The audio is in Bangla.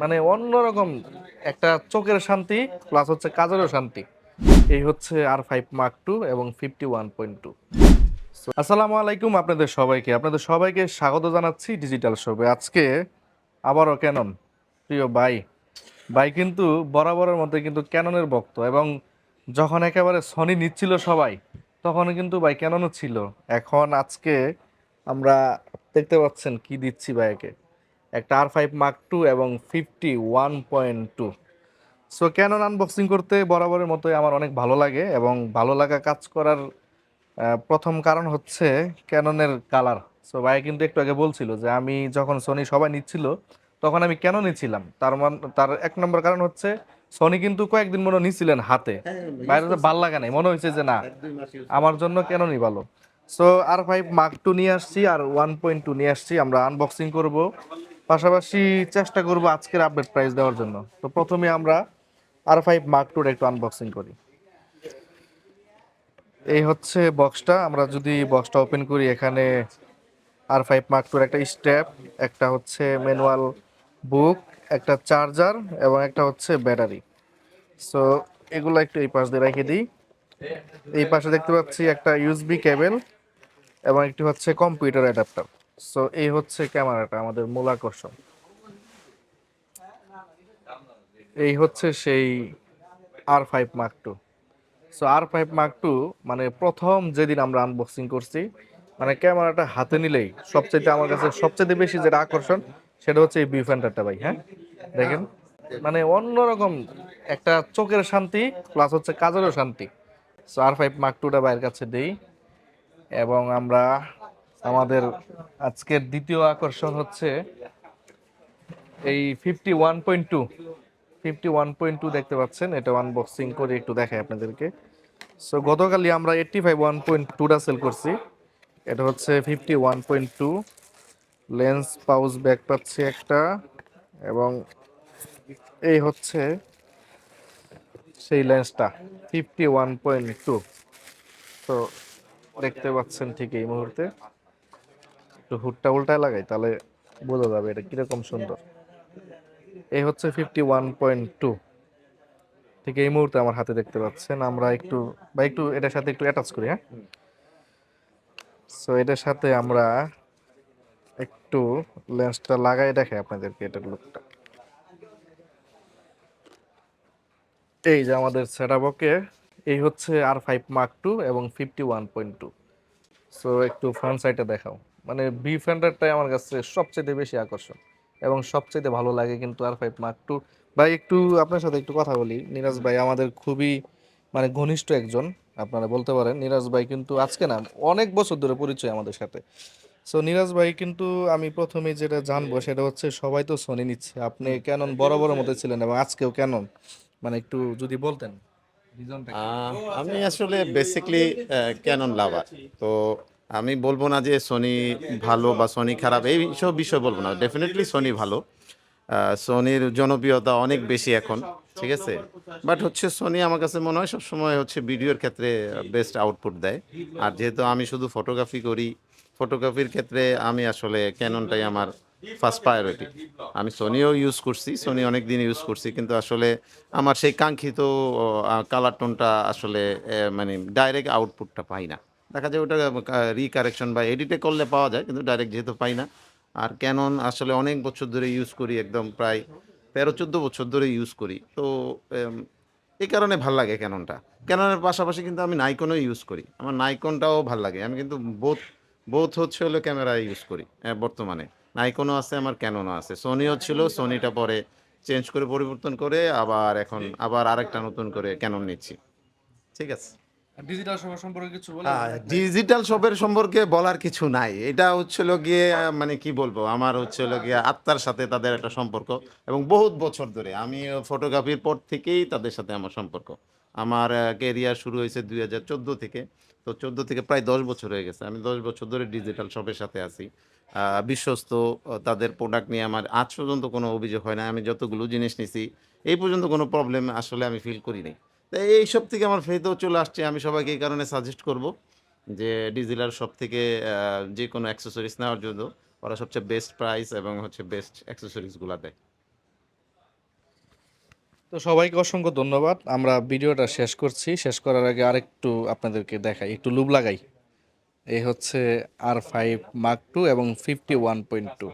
মানে অন্যরকম একটা চোখের শান্তি প্লাস হচ্ছে কাজেরও শান্তি। এই হচ্ছে আর ফাইভ মার্ক টু এবং ফিফটি ওয়ান পয়েন্ট টু আসসালামু আলাইকুম আপনাদের সবাইকে। আপনাদের সবাইকে স্বাগত জানাচ্ছি ডিজিটাল শপে আজকে আবারও ক্যানন প্রিয় ভাই ভাই কিন্তু বরাবরের মধ্যে কিন্তু ক্যাননের ভক্ত এবং যখন একেবারে সনি নিচ্ছিল সবাই তখন কিন্তু ভাই ক্যাননও ছিল। এখন আজকে আমরা দেখতে পাচ্ছেন কি দিচ্ছি ভাইকে। একটা আর ফাইভ মার্ক টু এবং fifty one point two so Canon unboxing করতে বরাবরের মতোই আমার অনেক ভালো লাগে এবং ভালো লাগা কাজ করার প্রথম কারণ হচ্ছে ক্যাননের কালার সো ভাই কিন্তু একটু আগে বলছিল যে আমি যখন সোনি সবাই নিচ্ছিল তখন আমি কেন নিচ্ছিলাম? তার মান তার এক নম্বর কারণ হচ্ছে সনি কিন্তু কয়েকদিন মনে হয় নিচ্ছিলেন হাতে। বাইরে তো ভালো লাগা নাই মনে হয়েছে যে না আমার জন্য কেন নি ভালো? So R five mark two নিয়ে আসছি আর ওয়ান পয়েন্ট টু নিয়ে আসছি আমরা আনবক্সিং করব। পাশাপাশি চেষ্টা করব আজকের আপডেট প্রাইস দেওয়ার জন্য। তো প্রথমে আমরা আর ফাইভ মার্ক টুর একটু আনবক্সিং করি। এই হচ্ছে বক্সটা আমরা যদি বক্সটা ওপেন করি, এখানে আর ফাইভ মার্ক টুর একটা স্ট্যাপ একটা হচ্ছে ম্যানুয়াল বুক একটা চার্জার এবং একটা হচ্ছে ব্যাটারি সো এগুলো একটু এই পাশ দিয়ে রেখে দিই। এই পাশে দেখতে পাচ্ছি একটা ইউএসবি কেবল এবং একটি হচ্ছে কম্পিউটার অ্যাডাপ্টার সো এই হচ্ছে ক্যামেরাটা, আমাদের মূল আকর্ষণ। এই হচ্ছে সেই R five mark two so R five mark two মানে প্রথম যেদিন আমরা আনবক্সিং করছি মানে ক্যামেরাটা হাতে নিলেই সবচেয়ে আমার কাছে সবচেয়ে বেশি যেটা আকর্ষণ, সেটা হচ্ছে এই বিফেন্ডারটা ভাই হ্যাঁ? দেখেন মানে অন্যরকম একটা চোখের শান্তি প্লাস হচ্ছে কাজেরও শান্তি। সো আর ফাইভ মার্ক টুটা ভাইয়ের কাছে দেই, এবং আমরা আমাদের আজকের দ্বিতীয় আকর্ষণ হচ্ছে এই fifty one point two fifty one point two দেখতে পাচ্ছেন, এটা আনবক্সিং করে একটু দেখাই আপনাদেরকে। সো গতকালই আমরা এইটটি ফাইভ ওয়ান পয়েন্ট টুটা সেল করছি। এটা হচ্ছে fifty one point two lens pouch bag পাচ্ছি একটা এবং এই হচ্ছে সেই লেন্সটা ফিফটি ওয়ান পয়েন্ট টু তো দেখতে পাচ্ছেন ঠিক এই মুহূর্তে। একটু হুটটা উল্টায় লাগাই, তাহলে বোঝা যাবে এটা কীরকম সুন্দর। এই হচ্ছে ফিফটি ওয়ান পয়েন্ট টু ঠিক এই মুহূর্তে আমার হাতে দেখতে পাচ্ছেন, আমরা একটু, বা একটু এটার সাথে একটু অ্যাটাচ করি হ্যাঁ? সো এটার সাথে আমরা একটু লেন্সটা লাগাই দেখে আপনাদেরকে এটার লুকটা এই যে আমাদের সেট ওকে এই হচ্ছে আর ফাইভ মার্ক টু এবং fifty one point two so একটু ফ্রন্ট সাইডে দেখাও। মানে বি ফ্রেন্ডারটাই আমার কাছে সবচেয়ে বেশি আকর্ষণ। এবং সবচেয়ে ভালো লাগে কিন্তু আর ফাইভ মার্ক টু ভাই একটু আপনার সাথে একটু কথা বলি। নিরাজ ভাই আমাদের খুবই মানে ঘনিষ্ঠ একজন আপনারা বলতে পারেন। নিরাজ ভাই কিন্তু আজকে না অনেক বছর ধরে পরিচয় আমাদের সাথে। সো নিরাজ ভাই কিন্তু আমি প্রথমে যেটা জানব সেটা হচ্ছে সবাই তো সোনি নিচ্ছে। আপনি কেনন বড় বড় মতো ছিলেন এবং আজকেও কেনন মানে একটু যদি বলতেন। আমি আসলে বেসিকলি ক্যানন লাভার তো আমি বলব না যে সোনি ভালো বা সোনি খারাপ, এই সব বিষয় বলব না। ডেফিনেটলি সোনি ভালো। সোনির জনপ্রিয়তা অনেক বেশি এখন, ঠিক আছে? বাট হচ্ছে সোনি আমার কাছে মনে হয় সবসময় হচ্ছে ভিডিওর ক্ষেত্রে বেস্ট আউটপুট দেয়। আর যেহেতু আমি শুধু ফটোগ্রাফি করি ফটোগ্রাফির ক্ষেত্রে আমি আসলে ক্যাননটাই আমার ফার্স্ট প্রায়োরিটি আমি সোনিও ইউজ করছি, সোনি অনেক দিন ইউজ করছি, কিন্তু আসলে আমার সেই কাঙ্ক্ষিত কালার টোনটা আসলে মানে ডাইরেক্ট আউটপুটটা পাই না। দেখা যায় ওটা রিকারেকশন বা এডিটে করলে পাওয়া যায়, কিন্তু ডাইরেক্ট যেহেতু পাই না। আর ক্যানন আসলে অনেক বছর ধরে ইউজ করি, একদম প্রায় তেরো, চোদ্দ বছর ধরে ইউজ করি। তো এই কারণে ভালো লাগে ক্যাননটা ক্যাননের পাশাপাশি কিন্তু আমি নাইকনও ইউজ করি। আমার নাইকনটাও ভালো লাগে। আমি কিন্তু বোথ বোথ হচ্ছে হলো ক্যামেরা ইউজ করি বর্তমানে। নাইকনও আছে, আমার ক্যাননও আছে। সোনিও ছিল সোনিটা পরে চেঞ্জ করে পরিবর্তন করে আবার এখন, আবার আরেকটা নতুন করে ক্যানন নিচ্ছি। ঠিক আছে? ডিজিটাল সম্পর্কে কিছু ডিজিটাল শপের সম্পর্কে বলার কিছু নাই। এটা হচ্ছিল গিয়ে মানে কি বলব, আমার হচ্ছিল গিয়ে আত্মার সাথে তাদের একটা সম্পর্ক এবং বহুত বছর ধরে আমি ফটোগ্রাফির পর থেকেই তাদের সাথে আমার সম্পর্ক। আমার কেরিয়ার শুরু হয়েছে দুই হাজার চোদ্দ থেকে। তো চোদ্দ থেকে প্রায় দশ বছর হয়ে গেছে। আমি দশ বছর ধরে ডিজিটাল শপের সাথে আছি। বিশ্বস্ত তাদের প্রোডাক্ট নিয়ে আমার আজ পর্যন্ত কোনো অভিযোগ হয় না আমি যতগুলো জিনিস নিছি, এই পর্যন্ত কোনো প্রবলেম আসলে আমি ফিল করি নাই তো এইসব থেকে আমার ফেতেও চলে আসছে। আমি সবাইকে এই কারণে সাজেস্ট করব যে ডিজিটাল শপ থেকে যে কোনো অ্যাক্সেসরিজ নেওয়ার জন্য ওরা সবচেয়ে বেস্ট প্রাইস এবং হচ্ছে বেস্ট অ্যাক্সেসরিজগুলো দেয়। তো সবাইকে অসংখ্য ধন্যবাদ। আমরা ভিডিওটা শেষ করছি। শেষ করার আগে আরেকটু আপনাদেরকে দেখাই, একটু লুব লাগাই। এই হচ্ছে আর ফাইভ মার্ক টু এবং ফিফটি ওয়ান পয়েন্ট টু